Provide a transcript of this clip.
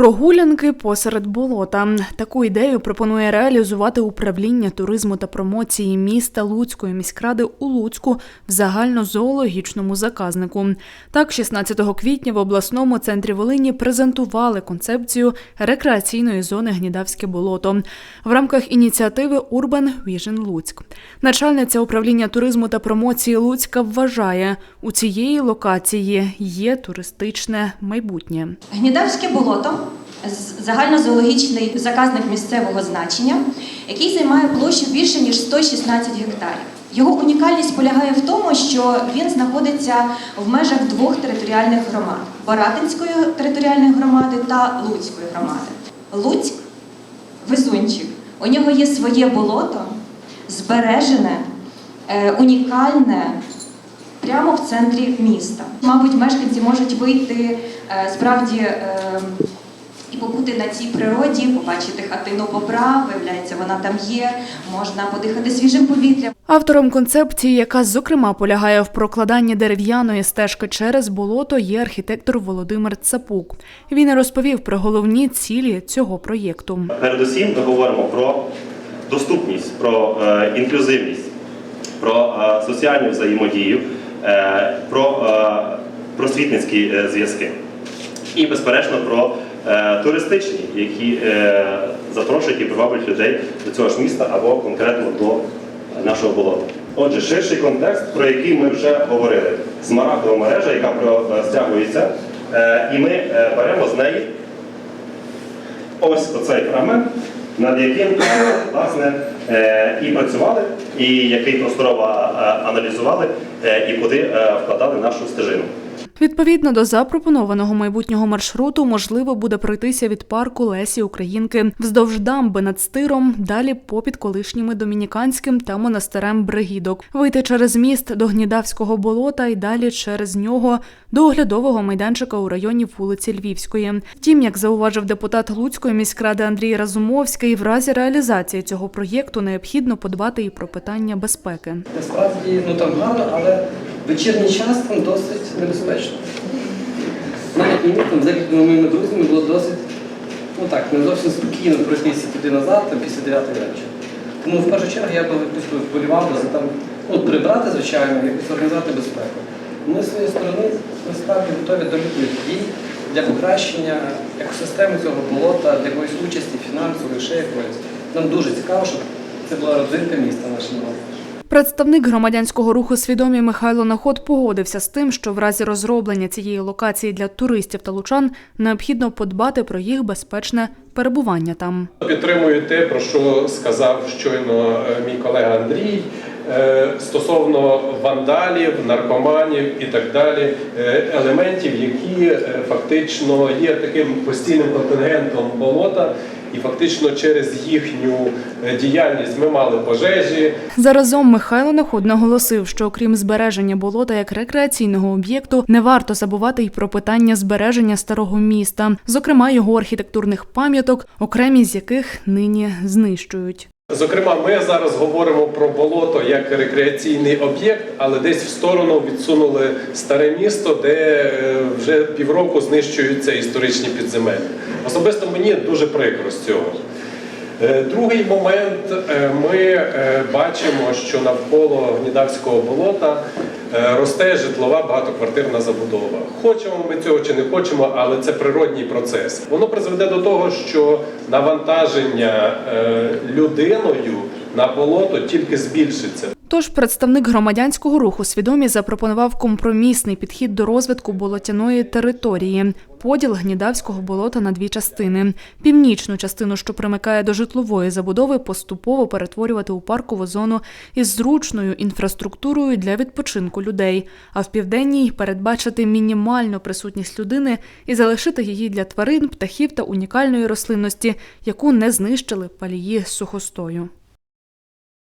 Прогулянки посеред болота. Таку ідею пропонує реалізувати управління туризму та промоції міста Луцької міськради у Луцьку в загальнозоологічному заказнику. Так, 16 квітня в обласному центрі Волині презентували концепцію рекреаційної зони Гнідавське болото в рамках ініціативи Urban Vision Луцьк. Начальниця управління туризму та промоції Луцька вважає, у цієї локації є туристичне майбутнє. Гнідавське болото загальнозоологічний заказник місцевого значення, який займає площу більше ніж 116 гектарів. Його унікальність полягає в тому, що він знаходиться в межах двох територіальних громад Баратинської територіальної громади та Луцької громади. Луцьк везунчик. У нього є своє болото, збережене, е, унікальне, прямо в центрі міста. Мабуть, мешканці можуть вийти е, справді е, побути на цій природі, побачити хатину бобра, виявляється, вона там є, можна подихати свіжим повітрям. Автором концепції, яка зокрема полягає в прокладанні дерев'яної стежки через болото, є архітектор Володимир Цапук. Він розповів про головні цілі цього проєкту. Передусім ми говоримо про доступність, про е, інклюзивність, про е, соціальну взаємодію, е, про е, просвітницькі е, зв'язки і, безперечно, про туристичні, які е, запрошують і приваблюють людей до цього ж міста або конкретно до нашого болота. Отже, ширший контекст, про який ми вже говорили. Смарагдова мережа, яка е, стягується, е, і ми е, беремо з неї ось оцей фрагмент, над яким е, власне е, і працювали, і який просторово е, аналізували, е, і куди е, вкладали нашу стежину. Відповідно до запропонованого майбутнього маршруту, можливо буде пройтися від парку Лесі Українки вздовж дамби над стиром, далі попід колишніми домініканським та монастирем Бригідок, вийти через міст до Гнідавського болота і далі через нього до оглядового майданчика у районі вулиці Львівської. Втім, як зауважив депутат Луцької міськради Андрій Разумовський, в разі реалізації цього проєкту необхідно подбати і про питання безпеки. Насправді, ну там гарно, але вечірній час там досить небезпечно. Навіть мені там з моїми друзями було досить, ну так, не зовсім спокійно пройтися туди назад, там після 9 вечора. Тому в першу чергу я би вболівав за там, ну, прибрати, звичайно, якось організувати безпеку. Ми з своєї сторони насправді готові до любих дій для покращення екосистеми цього болота, для якоїсь участі фінансової, ще якоїсь. Нам дуже цікаво, щоб це була родзинка міста нашого. Представник громадянського руху свідомі Михайло Наход погодився з тим, що в разі розроблення цієї локації для туристів та лучан необхідно подбати про їх безпечне перебування там. Підтримую те, про що сказав щойно е, мій колега Андрій стосовно вандалів, наркоманів і так далі, е, елементів, які е, фактично є таким постійним контингентом болота, і фактично через їхню е, діяльність ми мали пожежі, Заразом Михайло Наход наголосив, що окрім збереження болота як рекреаційного об'єкту, не варто забувати й про питання збереження старого міста, зокрема його архітектурних пам'яток, окремі з яких нині знищують. Зокрема, ми зараз говоримо про болото як рекреаційний об'єкт, але десь в сторону відсунули старе місто, де е, вже півроку знищуються історичні підземелля. Особисто мені дуже прикро з цього. Е, Другий момент е, ми е, бачимо, що навколо Гнідавського болота росте житлова багатоквартирна забудова. Хочемо ми цього чи не хочемо, але це природній процес. Воно призведе до того, що навантаження людиною на болото тільки збільшиться. Тож представник громадянського руху свідомі запропонував компромісний підхід до розвитку болотяної території, поділ гнідавського болота на дві частини. Північну частину, що примикає до житлової забудови, поступово перетворювати у паркову зону із зручною інфраструктурою для відпочинку людей, а в південній передбачити мінімальну присутність людини і залишити її для тварин, птахів та унікальної рослинності, яку не знищили палії сухостою.